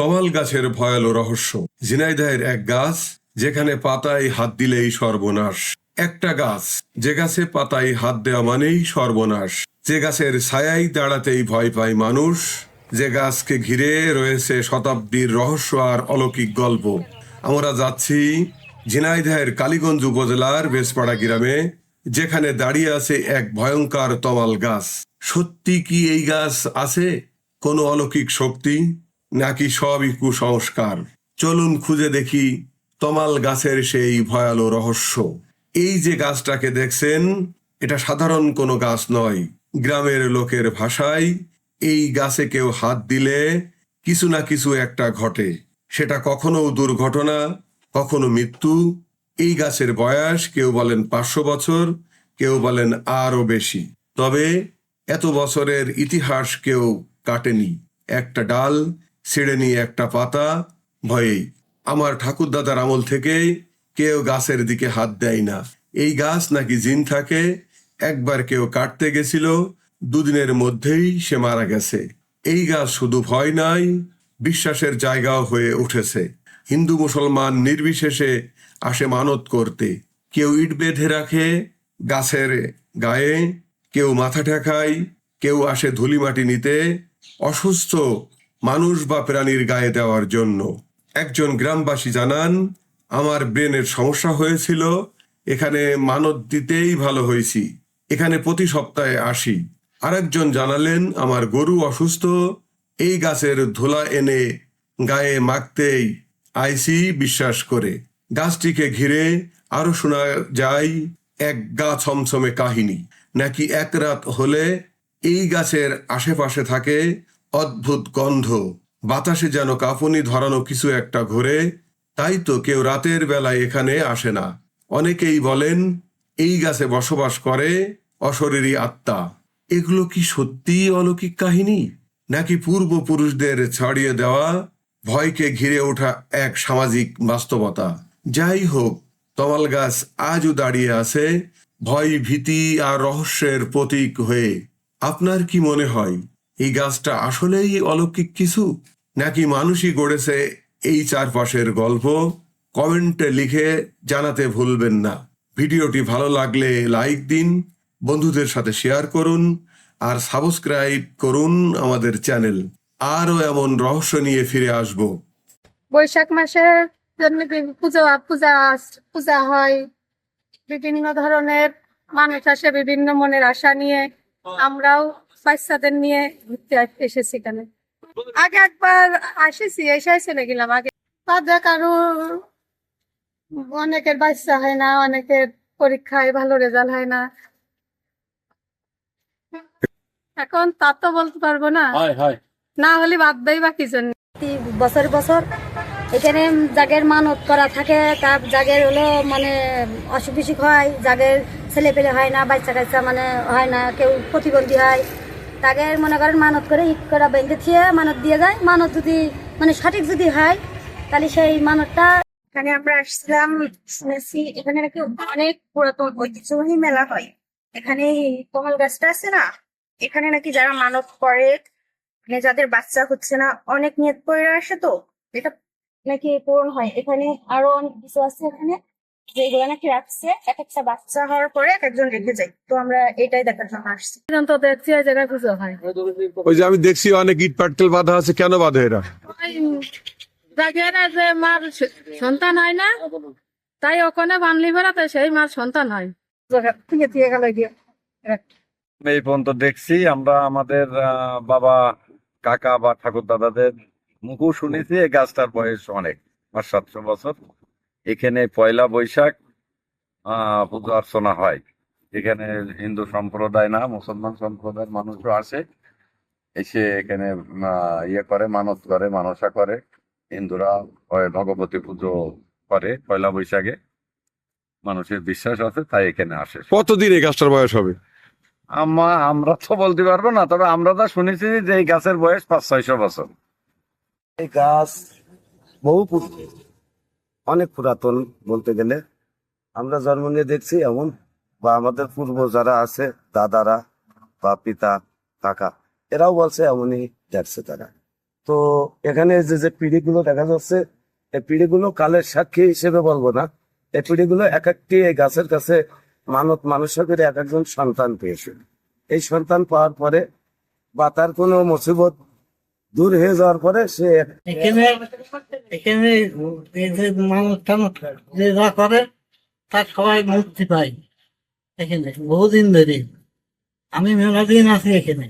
তমাল গাছের ভয়ালো রহস্য। ঝিনাইদহের এক গাছ, যেখানে পাতায় হাত দিলেই সর্বনাশ। একটা গাছ, যে গাছে পাতায় হাত দেওয়া মানেই সর্বনাশ। যে গাছের ছায়াই দাঁড়াতেই ভয় পায় মানুষ। যে গাছকে ঘিরে রয়েছে শতাব্দীর রহস্য আর অলৌকিক গল্প। আমরা যাচ্ছি ঝিনাইদহের কালীগঞ্জ উপজেলার বেসপাড়া গ্রামে, যেখানে দাঁড়িয়ে আছে এক ভয়ঙ্কর তমাল গাছ। সত্যি কি এই গাছ আছে? কোনো অলৌকিক শক্তি? নাকি সবই কুসংস্কার? চলুন খুঁজে দেখি তমাল গাছের সেই ভয়ালো রহস্য। এই যে গাছটাকে দেখছেন, এটা সাধারণ কোনো গাছ নয়, গ্রামের লোকের ভাষায়। এই গাছে কেউ হাত দিলে কিছু না কিছু একটা ঘটে। সেটা কখনো দুর্ঘটনা, কখনো মৃত্যু। এই গাছের বয়স কেউ বলেন পাঁচশো বছর, কেউ বলেন আরও বেশি। তবে এত বছরের ইতিহাস কেউ কাটেনি। একটা ডাল ছিঁড়ে নিয়ে একটা পাতা ভয়েই আমার ঠাকুরদাদার আমল থেকে কেউ গাছের দিকে হাত দেয় না। এই গাছ নাকি জিন থাকে, একবার কেউ কাটতে গেছিল, দুদিনের মধ্যেই সে মারা গেছে। এই গাছ শুধু ভয় নাই, বিশ্বাসের জায়গাও হয়ে উঠেছে। হিন্দু মুসলমান নির্বিশেষে আসে মানত করতে। কেউ ইট বেঁধে রাখে, গাছের গায়ে। কেউ মাথা ঠেকায়, কেউ আসে ধুলিমাটি নিতে। অসুস্থ মানুষ বা প্রাণীর গায়ে দেওয়ার জন্য একজন গ্রামবাসী জানান, আমার ব্রেনের সমস্যা হয়েছিল, এখানে মানত দিতেই ভালো হয়েছি, এখানে প্রতি সপ্তাহে আসি। আরেকজন জানালেন, আমার গরু অসুস্থ, এই গাছের ধুলা এনে গায়ে মাখতেই আইসি, বিশ্বাস করে। গাছটিকে ঘিরে আরও শোনা যায়, এক গা ছমছমে কাহিনী। নাকি এক রাত হলে এই গাছের আশেপাশে থাকে অদ্ভুত গন্ধ। বাতাসে যেন কাঁপুনি ধরানো কিছু একটা ঘুরে, তাই তো কেউ রাতের বেলায় এখানে আসে না। অনেকেই বলেন, এই গাছে বসবাস করে অশরীরী আত্মা। এগুলো কি সত্যিই অলৌকিক কাহিনী? নাকি পূর্বপুরুষদের ছড়িয়ে দেওয়া, ভয়কে ঘিরে ওঠা এক সামাজিক বাস্তবতা? যাই হোক, তমাল গাছ আজও দাঁড়িয়ে আছে, ভয় ভীতি আর রহস্যের প্রতীক হয়ে। আপনার কি মনে হয়? এই গাছটা আসলেই অলৌকিক কিছু? নাকি মানুষই গড়েছে এই চারপাশের গল্প? কমেন্টে লিখে জানাতে ভুলবেন না। ভিডিওটি ভালো লাগলে লাইক দিন, বন্ধুদের সাথে শেয়ার করুন, আর সাবস্ক্রাইব করুন আমাদের চ্যানেল। আরও এমন রহস্য নিয়ে ফিরে আসব। বৈশাখ মাসে পূজা পূজা পূজা হয়। বিভিন্ন ধরনের মানুষ আসে, বিভিন্ন মনের আশা নিয়ে। আমরাও বাচ্চাদের নিয়ে ঘুরতে এসেছি এখানে। আগে একবার আসেছি এসে চলে গেলাম আগে তাদের কারও অনেকের বাচ্চা হয় না অনেকের পরীক্ষায় ভালো রেজাল্ট হয় না। এখন তা তো বলতে পারব না। হয় হয়। না হলে বাদ দেয় বা কি জন্য বছর বছর এখানে জাগের মানত করা থাকে তার জাগের হলো মানে অসুখ বিসুখ হয় জাগের ছেলে পেলে হয় না বাচ্চা কাচ্চা মানে হয় না কেউ প্রতিবন্ধী হয়। তাকে মনে করেন মানত করে ইট করা বেঁধে থিয়ে মানত দিয়ে যায়। মানত যদি মানে সঠিক যদি হয়, তাহলে সেই মানতটা এখানে আমরা আসছিলাম শুনেছি এখানে নাকি অনেক পুরাতন ঐতিহ্যবাহী মেলা হয়। এখানে কমল গাছটা আছে না? এখানে নাকি যারা মানত করে মানে যাদের বাচ্চা হচ্ছে না, অনেক নিয়ত করে আসে তো? এটা নাকি পূরণ হয়। এখানে আরও অনেক কিছু আছে এখানে। যেগুলো নাকি রাখছে এক একটা বাচ্চা হওয়ার পরে এক একজন রেখে যায়। তো আমরা এটাই দেখার জন্য আসছি। তো দেখছি ওই জায়গায় পুজো হয়। ওই যে আমি দেখছি অনেক ইট পাটকেল বাঁধা আছে কেন বাঁধে এরা? জাগেরা যে মার সন্তান হয় না তাই ওখানে বানলি বেড়াতে সেই মার সন্তান হয়। এই পর্যন্ত দেখছি আমরা আমাদের আহ, বাবা কাকা বা ঠাকুর দাদাদের মুখও শুনেছি এই গাছটার বয়স অনেক পাঁচ সাতশো বছর। এখানে পয়লা বৈশাখ আহ পুজো অর্চনা হয়। এখানে হিন্দু সম্প্রদায় না মুসলমান সম্প্রদায়ের মানুষও আসে। এসে এখানে আহ, ইয়ে করে মানত করে মানসা করে। হিন্দুরা হয় ভগবতী পুজো করে পয়লা বৈশাখে। মানুষের বিশ্বাস আছে তাই এখানে আসে। কতদিন এই গাছটার বয়স হবে? আমা আমরা তো বলতে পারব না তবে আমরা তো শুনেছি যে এই গাছের বয়স পাঁচ ছয়শো বছর। এই গাছ বহু অনেক পুরাতন বলতে গেলে। আমরা জন্ম নিয়ে দেখছি এমন, বা আমাদের পূর্ব যারা আছে, দাদারা বা পিতা, কাকা, এরাও বলছে এমনই দেখছে তারা। তো এখানে যে যে পিড়িগুলো দেখা যাচ্ছে, এই পিড়িগুলো কালের সাক্ষী হিসেবে বলব না। এই পিড়িগুলো এক একটি এই গাছের কাছে মানত মানুষের এক একজন সন্তান পেয়েছে। এই সন্তান পাওয়ার পরে বা তার কোনো মুসিবত দূর হয়ে যাওয়ার পরে সে এখানে এখানে মানুষ যে যা করে, তার সবাই মুক্তি পায় এখানে, বহুদিন ধরে। আমি মেলা দিন আছি এখানে।